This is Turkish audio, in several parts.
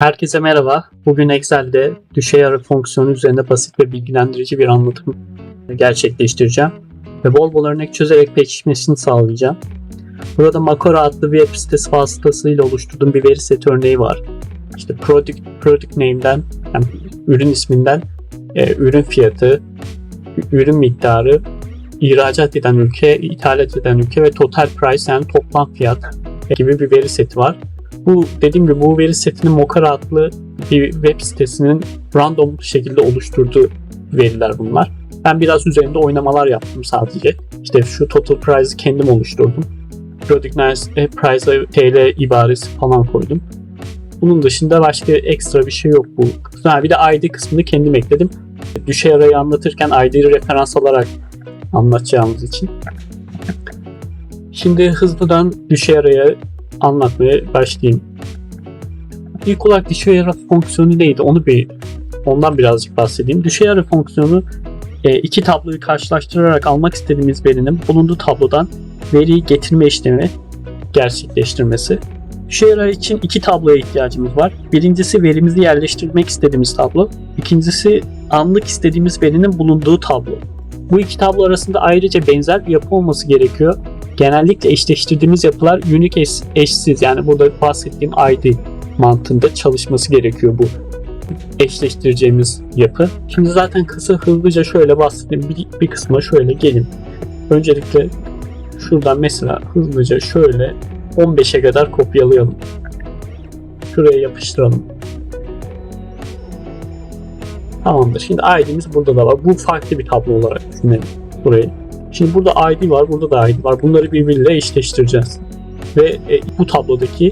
Herkese merhaba. Bugün Excel'de düşey ara fonksiyonu üzerinde basit ve bilgilendirici bir anlatım gerçekleştireceğim. Ve bol bol örnek çözerek pekişmesini sağlayacağım. Burada Makora adlı web sitesi vasıtasıyla oluşturduğum bir veri seti örneği var. İşte product, product name'den, yani ürün isminden e, ürün fiyatı, ürün miktarı, ihracat eden ülke, ithalat eden ülke ve total price yani toplam fiyat gibi bir veri seti var. Bu dediğim gibi bu veri setinin Mokara adlı bir web sitesinin random şekilde oluşturduğu veriler bunlar. Ben biraz üzerinde oynamalar yaptım sadece. İşte şu total price'ı kendim oluşturdum. Product Nice Price'a TL ibaresi falan koydum. Bunun dışında başka ekstra bir şey yok bu. Ha, bir de ID kısmını kendim ekledim. Düşey arayı anlatırken ID'yi referans alarak anlatacağımız için. Şimdi hızlıdan düşey araya anlatmaya başlayayım. İlk olarak düşey ara fonksiyonu neydi? Onu bir ondan birazcık bahsedeyim. Düşey ara fonksiyonu e, iki tabloyu karşılaştırarak almak istediğimiz verinin bulunduğu tablodan veriyi getirme işlemi gerçekleştirmesi. Düşey ara için iki tabloya ihtiyacımız var. Birincisi verimizi yerleştirmek istediğimiz tablo. İkincisi anlık istediğimiz verinin bulunduğu tablo. Bu iki tablo arasında ayrıca benzer bir yapı olması gerekiyor genellikle eşleştirdiğimiz yapılar unique eş, eşsiz yani burada bahsettiğim ID mantığında çalışması gerekiyor bu eşleştireceğimiz yapı. Şimdi zaten kısa hızlıca şöyle bahsedeyim. Bir, bir kısma şöyle gelin. Öncelikle şuradan mesela hızlıca şöyle 15'e kadar kopyalayalım. Şuraya yapıştıralım. Tamamdır. Şimdi ID'miz burada da var. Bu farklı bir tablo olarak düşünelim burayı. Şimdi burada ID var, burada da ID var. Bunları birbiriyle eşleştireceğiz. Ve e, bu tablodaki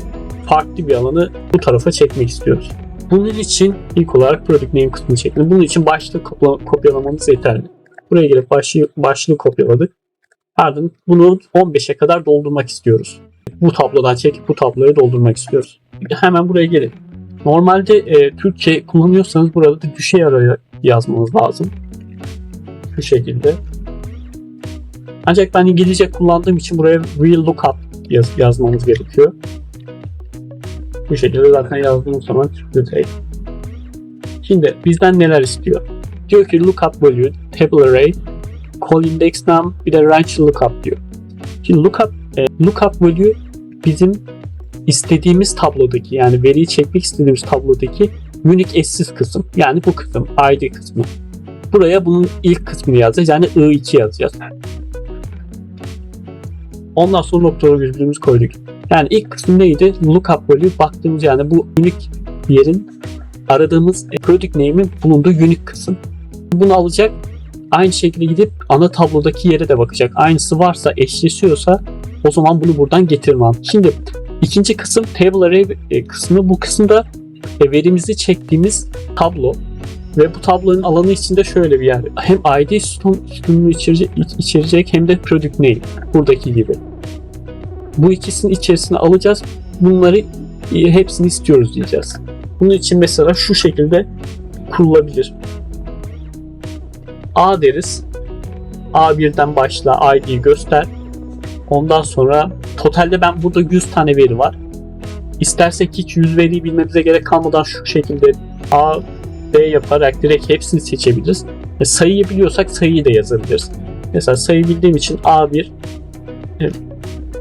farklı bir alanı bu tarafa çekmek istiyoruz. Bunun için ilk olarak product name kısmını çekelim. Bunun için başlığı kopyalamamız yeterli. Buraya gelip başlığı, başlığı kopyaladık. Ardından bunu 15'e kadar doldurmak istiyoruz. Bu tablodan çekip bu tabloyu doldurmak istiyoruz. Hemen buraya gelin. Normalde e, Türkçe kullanıyorsanız burada da düşey araya yazmanız lazım. Şu şekilde. Ancak ben İngilizce kullandığım için buraya real lookup yaz, yazmamız gerekiyor. Bu şekilde zaten yazdığımız zaman direkt. Şimdi bizden neler istiyor? Diyor ki lookup value, table array, call index num, bir de range lookup diyor. Şimdi lookup, e, lookup value bizim istediğimiz tablodaki yani veriyi çekmek istediğimiz tablodaki unique eşsiz kısım. Yani bu kısım, ID kısmı. Buraya bunun ilk kısmını yazacağız. Yani I2 yazacağız. Ondan sonra noktaları virgülümüz koyduk. Yani ilk kısım neydi? Lookup value baktığımız yani bu unique yerin aradığımız product name'in bulunduğu unique kısım. Bunu alacak aynı şekilde gidip ana tablodaki yere de bakacak. Aynısı varsa eşleşiyorsa o zaman bunu buradan getirmem. Şimdi ikinci kısım table array e, kısmı. Bu kısımda e, verimizi çektiğimiz tablo ve bu tablonun alanı içinde şöyle bir yer. Hem ID sütun, sütununu içerecek, içerecek hem de product name. Buradaki gibi. Bu ikisinin içerisine alacağız. Bunları e, hepsini istiyoruz diyeceğiz. Bunun için mesela şu şekilde kurulabilir. A deriz. A1'den başla ID'yi göster. Ondan sonra totalde ben burada 100 tane veri var. İstersek hiç 100 veriyi bilmemize gerek kalmadan şu şekilde A, B yaparak direkt hepsini seçebiliriz. E, sayıyı biliyorsak sayıyı da yazabiliriz. Mesela sayı bildiğim için A1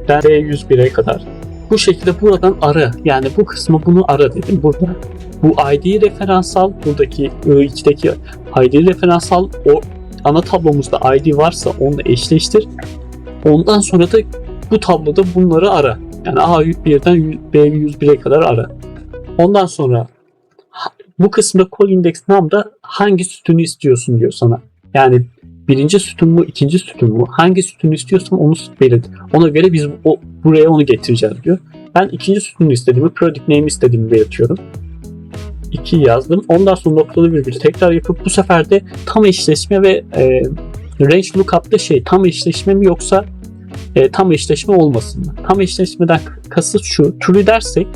B101'e kadar. Bu şekilde buradan ara. Yani bu kısmı bunu ara dedim burada. Bu ID referans al. Buradaki I2'deki ID referans al. O ana tablomuzda ID varsa onunla eşleştir. Ondan sonra da bu tabloda bunları ara. Yani A1'den B101'e kadar ara. Ondan sonra bu kısımda call index num'da hangi sütunu istiyorsun diyor sana. Yani birinci sütun mu, ikinci sütun mu? Hangi sütunu istiyorsan onu belirt. Ona göre biz o, buraya onu getireceğiz diyor. Ben ikinci sütunu istediğimi, product name istediğimi belirtiyorum. 2 yazdım. Ondan sonra noktalı virgül tekrar yapıp bu sefer de tam eşleşme ve e, range lookup'ta şey tam eşleşme mi yoksa e, tam eşleşme olmasın mı? Tam eşleşmeden kasıt şu. True dersek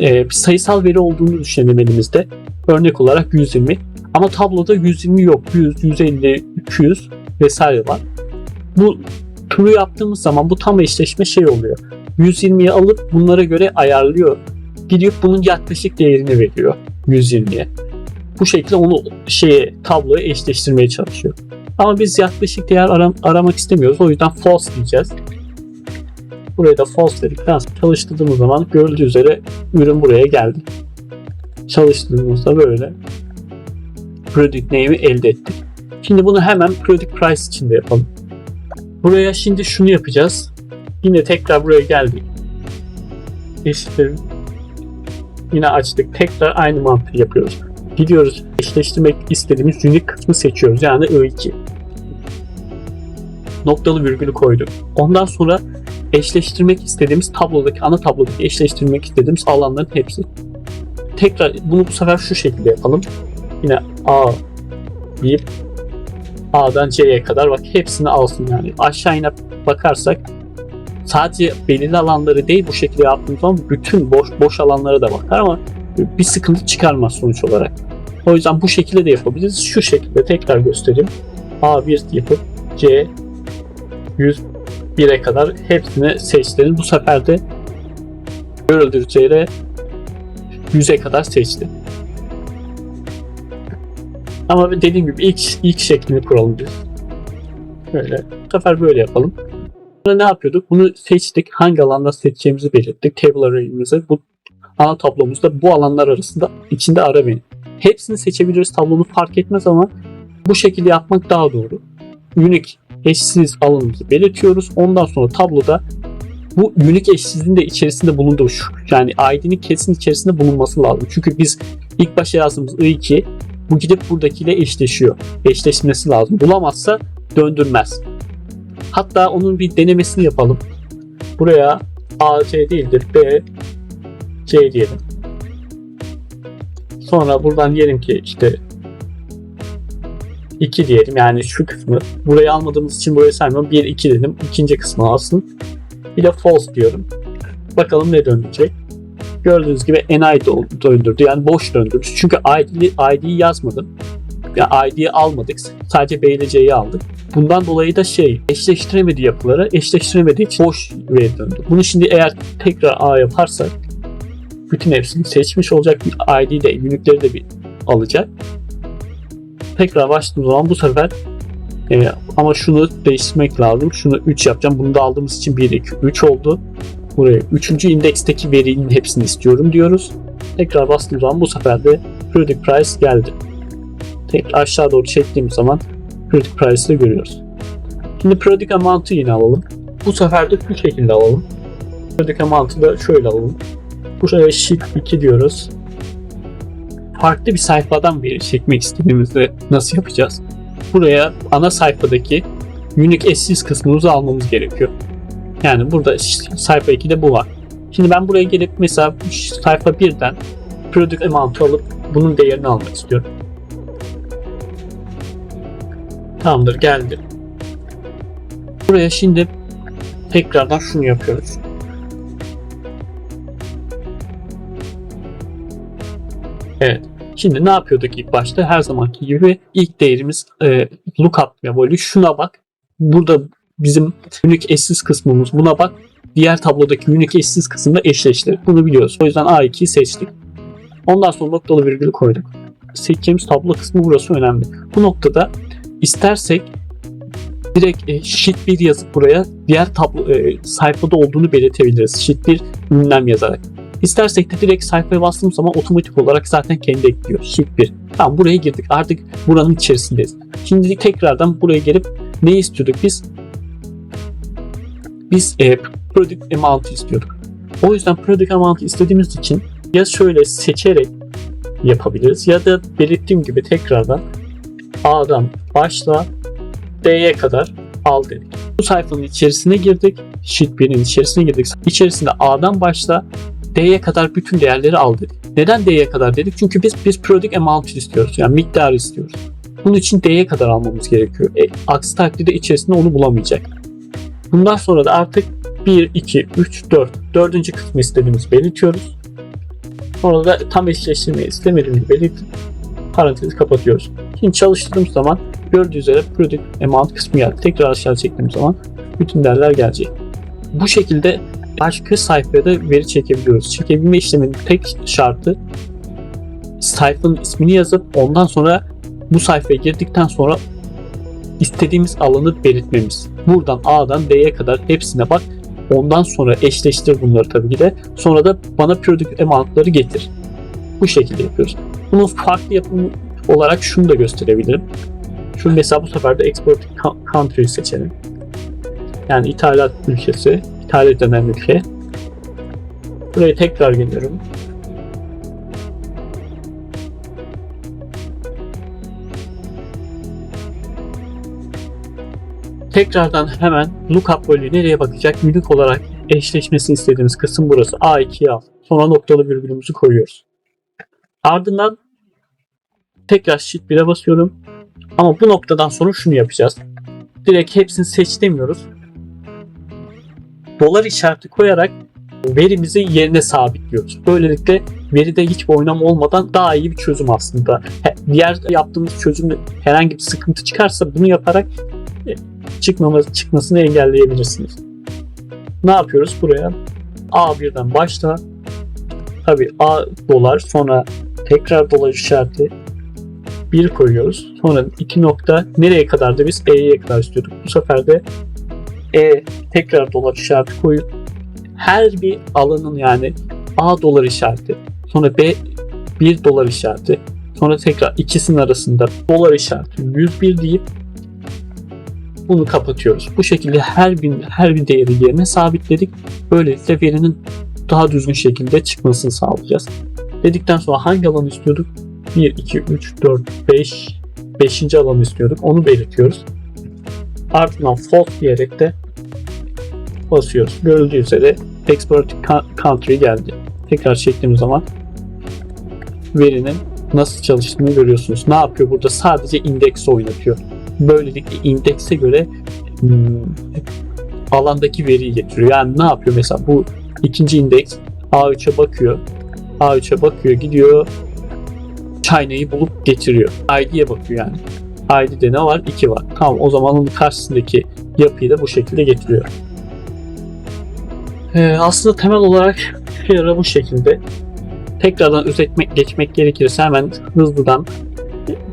e, bir sayısal veri olduğunu düşünelim elimizde. Örnek olarak 120. Ama tabloda 120 yok. 100, 150, 200 vesaire var. Bu true yaptığımız zaman bu tam eşleşme şey oluyor. 120'yi alıp bunlara göre ayarlıyor gidiyor bunun yaklaşık değerini veriyor 120'ye. Bu şekilde onu şeye tabloya eşleştirmeye çalışıyor. Ama biz yaklaşık değer aram- aramak istemiyoruz. O yüzden false diyeceğiz. Buraya da false dedikten sonra çalıştırdığımız zaman görüldüğü üzere ürün buraya geldi. Çalıştırdığımızda böyle product name'i elde ettik. Şimdi bunu hemen product price için de yapalım. Buraya şimdi şunu yapacağız. Yine tekrar buraya geldik. Eşittir. Yine açtık. Tekrar aynı mantığı yapıyoruz. Gidiyoruz. Eşleştirmek istediğimiz unique kısmı seçiyoruz. Yani I2. Noktalı virgülü koyduk. Ondan sonra eşleştirmek istediğimiz tablodaki, ana tablodaki eşleştirmek istediğimiz alanların hepsi. Tekrar bunu bu sefer şu şekilde yapalım. Yine A deyip A'dan C'ye kadar bak hepsini alsın yani. Aşağı inip bakarsak sadece belirli alanları değil bu şekilde yaptığımız zaman bütün boş boş alanlara da bakar ama bir sıkıntı çıkarmaz sonuç olarak. O yüzden bu şekilde de yapabiliriz. Şu şekilde tekrar göstereyim. A1 yapıp C 101'e kadar hepsini seçtirin. Bu sefer de görüldüğü üzere 100'e kadar seçti. Ama dediğim gibi ilk, ilk şeklini kuralım biz. Böyle. Bu sefer böyle yapalım. Sonra ne yapıyorduk? Bunu seçtik. Hangi alanda seçeceğimizi belirttik. Table array'imizi bu ana tablomuzda bu alanlar arasında içinde ara beni. Hepsini seçebiliriz. Tablomuz fark etmez ama bu şekilde yapmak daha doğru. Unique eşsiz alanımızı belirtiyoruz. Ondan sonra tabloda bu unique eşsizliğin de içerisinde bulunduğu şu. Yani ID'nin kesin içerisinde bulunması lazım. Çünkü biz ilk başta yazdığımız I2 bu gidip buradakiyle eşleşiyor. Eşleşmesi lazım. Bulamazsa döndürmez. Hatta onun bir denemesini yapalım. Buraya A, C değildir. B, C diyelim. Sonra buradan diyelim ki işte 2 diyelim yani şu kısmı. Burayı almadığımız için burayı saymıyorum. 1, 2 dedim. İkinci kısmı alsın. Bir de false diyorum. Bakalım ne döndürecek. Gördüğünüz gibi NI döndürdü. Yani boş döndürdü. Çünkü ID'yi ID yazmadım. Yani ID'yi almadık. Sadece B aldık. Bundan dolayı da şey eşleştiremediği yapıları eşleştiremediği için boş veri döndü. Bunu şimdi eğer tekrar A yaparsak bütün hepsini seçmiş olacak. ID de unique'leri de bir alacak. Tekrar başladığım zaman bu sefer e, ama şunu değiştirmek lazım. Şunu 3 yapacağım. Bunu da aldığımız için 1, 2, 3 oldu. Buraya 3. indeksteki verinin hepsini istiyorum diyoruz. Tekrar bastığım zaman bu sefer de product price geldi. Tekrar aşağı doğru çektiğim zaman product price'ı görüyoruz. Şimdi product amount'u yine alalım. Bu sefer de şu şekilde alalım. Product amount'u da şöyle alalım. Buraya sheet 2 diyoruz. Farklı bir sayfadan veri çekmek istediğimizde nasıl yapacağız? Buraya ana sayfadaki unique eşsiz kısmımızı almamız gerekiyor. Yani burada sayfa 2'de bu var. Şimdi ben buraya gelip mesela sayfa 1'den product amount'u alıp bunun değerini almak istiyorum. Tamamdır geldi. Buraya şimdi tekrardan şunu yapıyoruz. Evet. Şimdi ne yapıyorduk ilk başta? Her zamanki gibi ilk değerimiz e, lookup memoli. Şuna bak. Burada bizim unique eşsiz kısmımız. Buna bak. Diğer tablodaki unique eşsiz kısımda eşleştir. Bunu biliyoruz. O yüzden A2'yi seçtik. Ondan sonra noktalı virgül koyduk. Seçeceğimiz tablo kısmı burası önemli. Bu noktada istersek direkt e, sheet 1 yazıp buraya diğer tablo e, sayfada olduğunu belirtebiliriz. Sheet 1 ünlem yazarak. İstersek de direkt sayfaya bastığımız zaman otomatik olarak zaten kendi ekliyor. Sheet 1. Tamam buraya girdik. Artık buranın içerisindeyiz. Şimdi tekrardan buraya gelip ne istiyorduk biz? Biz e, product amount istiyorduk. O yüzden product amount istediğimiz için ya şöyle seçerek yapabiliriz ya da belirttiğim gibi tekrardan A'dan başla D'ye kadar al dedik. Bu sayfanın içerisine girdik. Sheet 1'in içerisine girdik. İçerisinde A'dan başla D'ye kadar bütün değerleri al dedik. Neden D'ye kadar dedik? Çünkü biz biz product amount istiyoruz. Yani miktarı istiyoruz. Bunun için D'ye kadar almamız gerekiyor. E, aksi takdirde içerisinde onu bulamayacak. Bundan sonra da artık 1, 2, 3, 4. Dördüncü kısmı istediğimizi belirtiyoruz. Sonra da tam eşleştirmeyi istemediğimizi belirtip parantezi kapatıyoruz. Şimdi çalıştırdığım zaman gördüğünüz üzere product amount kısmı geldi. Tekrar aşağı çektiğim zaman bütün değerler gelecek. Bu şekilde başka sayfaya veri çekebiliyoruz. Çekebilme işleminin tek şartı sayfanın ismini yazıp ondan sonra bu sayfaya girdikten sonra istediğimiz alanı belirtmemiz. Buradan A'dan D'ye kadar hepsine bak. Ondan sonra eşleştir bunları tabii ki de. Sonra da bana periodic amount'ları getir. Bu şekilde yapıyoruz. Bunun farklı yapımı olarak şunu da gösterebilirim. Şu mesela bu sefer de export country seçelim. Yani ithalat ülkesi, ithal edilen ülke. Buraya tekrar geliyorum. Tekrardan hemen lookup value nereye bakacak? Unique olarak eşleşmesini istediğimiz kısım burası. A2'yi al. Sonra noktalı virgülümüzü koyuyoruz. Ardından tekrar shift 1'e basıyorum. Ama bu noktadan sonra şunu yapacağız. Direkt hepsini seç demiyoruz. Dolar işareti koyarak verimizi yerine sabitliyoruz. Böylelikle veride hiçbir oynama olmadan daha iyi bir çözüm aslında. Diğer yaptığımız çözümde herhangi bir sıkıntı çıkarsa bunu yaparak e, çıkmaması, çıkmasını engelleyebilirsiniz. Ne yapıyoruz buraya? A1'den başla. Tabi A dolar sonra tekrar dolar işareti 1 koyuyoruz. Sonra 2 nokta nereye kadar da biz E'ye kadar istiyorduk. Bu sefer de E tekrar dolar işareti koyup her bir alanın yani A dolar işareti sonra B 1 dolar işareti sonra tekrar ikisinin arasında dolar işareti 101 deyip bunu kapatıyoruz. Bu şekilde her bir her bir değeri yerine sabitledik. Böylelikle verinin daha düzgün şekilde çıkmasını sağlayacağız. Dedikten sonra hangi alanı istiyorduk? 1, 2, 3, 4, 5, 5. alanı istiyorduk. Onu belirtiyoruz. Ardından false diyerek de basıyoruz. Görüldüğü üzere export country geldi. Tekrar çektiğimiz zaman verinin nasıl çalıştığını görüyorsunuz. Ne yapıyor burada? Sadece indeks oynatıyor. Böylelikle indekse göre hmm, alandaki veriyi getiriyor. Yani ne yapıyor mesela bu ikinci indeks A3'e bakıyor. A3'e bakıyor gidiyor China'yı bulup getiriyor. ID'ye bakıyor yani. ID'de ne var? 2 var. Tamam o zaman onun karşısındaki yapıyı da bu şekilde getiriyor. Ee, aslında temel olarak Fiyara bu şekilde. Tekrardan özetmek geçmek gerekirse hemen hızlıdan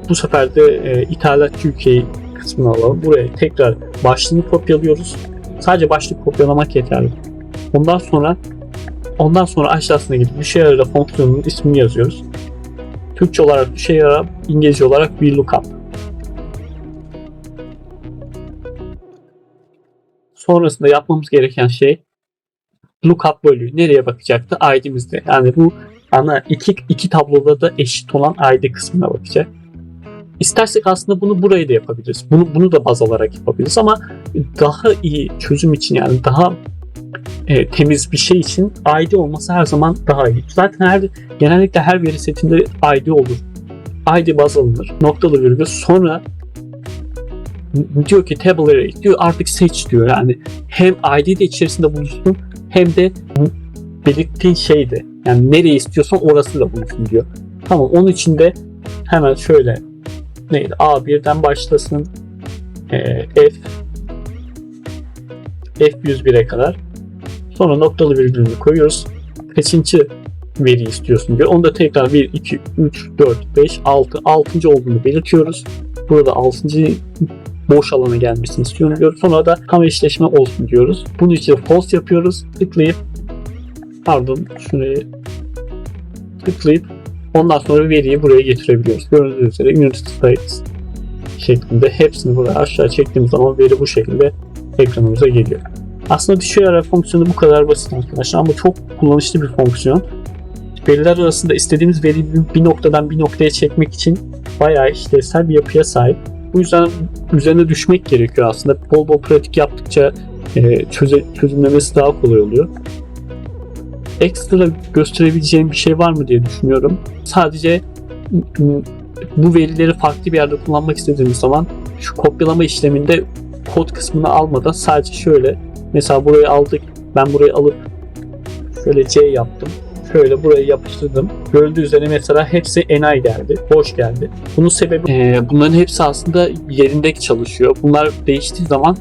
bu sefer de e, ithalatçı ülkeyi kısmını alalım. Buraya tekrar başlığını kopyalıyoruz. Sadece başlık kopyalamak yeterli. Ondan sonra ondan sonra aşağısına gidip bir şey arada fonksiyonunun ismini yazıyoruz. Türkçe olarak bir şey ara, İngilizce olarak bir lookup. Sonrasında yapmamız gereken şey lookup value nereye bakacaktı? ID'mizde. Yani bu ana iki, iki tabloda da eşit olan ID kısmına bakacak. İstersek aslında bunu buraya da yapabiliriz. Bunu bunu da baz alarak yapabiliriz ama daha iyi çözüm için yani daha e, temiz bir şey için ID olması her zaman daha iyi. Zaten her genellikle her veri setinde ID olur. ID baz alınır. Noktalı virgül sonra diyor ki table array diyor artık seç diyor yani hem ID de içerisinde bulunsun hem de belirttiğin şeyde yani nereye istiyorsan orası da bulunsun diyor. Tamam onun için de hemen şöyle neydi A1'den başlasın e, F F101'e kadar sonra noktalı virgülünü koyuyoruz. Kaçıncı veri istiyorsun diyor. Onu da tekrar 1, 2, 3, 4, 5, 6, 6. olduğunu belirtiyoruz. Burada 6. boş alana gelmesini istiyorum diyor. Sonra da tam eşleşme olsun diyoruz. Bunun için false yapıyoruz. Tıklayıp pardon şuraya tıklayıp ondan sonra veriyi buraya getirebiliyoruz. Gördüğünüz üzere United States şeklinde hepsini buraya aşağı çektiğimiz zaman veri bu şekilde ekranımıza geliyor. Aslında düşey ara fonksiyonu bu kadar basit arkadaşlar ama çok kullanışlı bir fonksiyon. Veriler arasında istediğimiz veriyi bir noktadan bir noktaya çekmek için bayağı işlevsel bir yapıya sahip. Bu yüzden üzerine düşmek gerekiyor aslında. Bol bol pratik yaptıkça e, çöze, çözümlemesi daha kolay oluyor. Ekstra gösterebileceğim bir şey var mı diye düşünüyorum. Sadece bu verileri farklı bir yerde kullanmak istediğimiz zaman şu kopyalama işleminde kod kısmını almadan sadece şöyle mesela burayı aldık ben burayı alıp şöyle C yaptım Şöyle buraya yapıştırdım. Gördüğü üzere mesela hepsi enay geldi. Boş geldi. Bunun sebebi e, bunların hepsi aslında yerinde çalışıyor. Bunlar değiştiği zaman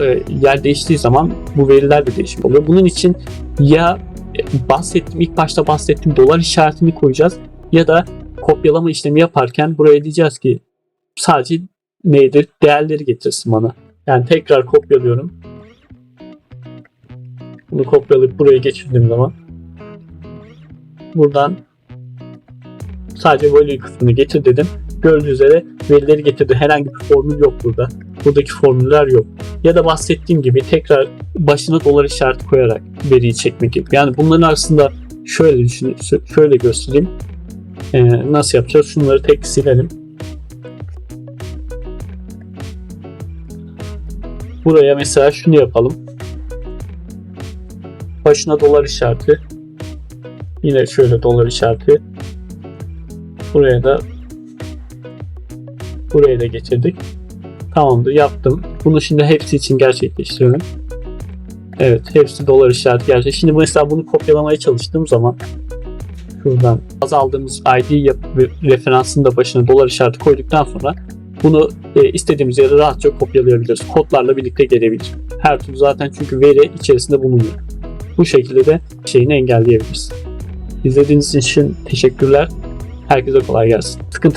e, yer değiştiği zaman bu veriler de değişim oluyor. Bunun için ya bahsettiğim ilk başta bahsettiğim dolar işaretini koyacağız ya da kopyalama işlemi yaparken buraya diyeceğiz ki sadece neydir değerleri getirsin bana. Yani tekrar kopyalıyorum. Bunu kopyalayıp buraya geçirdiğim zaman buradan sadece value kısmını getir dedim. Gördüğünüz üzere verileri getirdi. Herhangi bir formül yok burada. Buradaki formüller yok. Ya da bahsettiğim gibi tekrar başına dolar işareti koyarak veriyi çekmek gibi. Yani bunların arasında şöyle düşün, şöyle göstereyim. Ee, nasıl yapacağız? Şunları tek silelim. Buraya mesela şunu yapalım. Başına dolar işareti. Yine şöyle dolar işareti. Buraya da buraya da getirdik. Tamamdır yaptım. Bunu şimdi hepsi için gerçekleştiriyorum. Evet hepsi dolar işareti gerçek. Şimdi mesela bunu kopyalamaya çalıştığım zaman şuradan baz aldığımız ID yap da başına dolar işareti koyduktan sonra bunu e, istediğimiz yere rahatça kopyalayabiliriz. Kodlarla birlikte gelebilir. Her türlü zaten çünkü veri içerisinde bulunuyor. Bu şekilde de şeyini engelleyebiliriz. İzlediğiniz için teşekkürler. Herkese kolay gelsin. Sıkıntı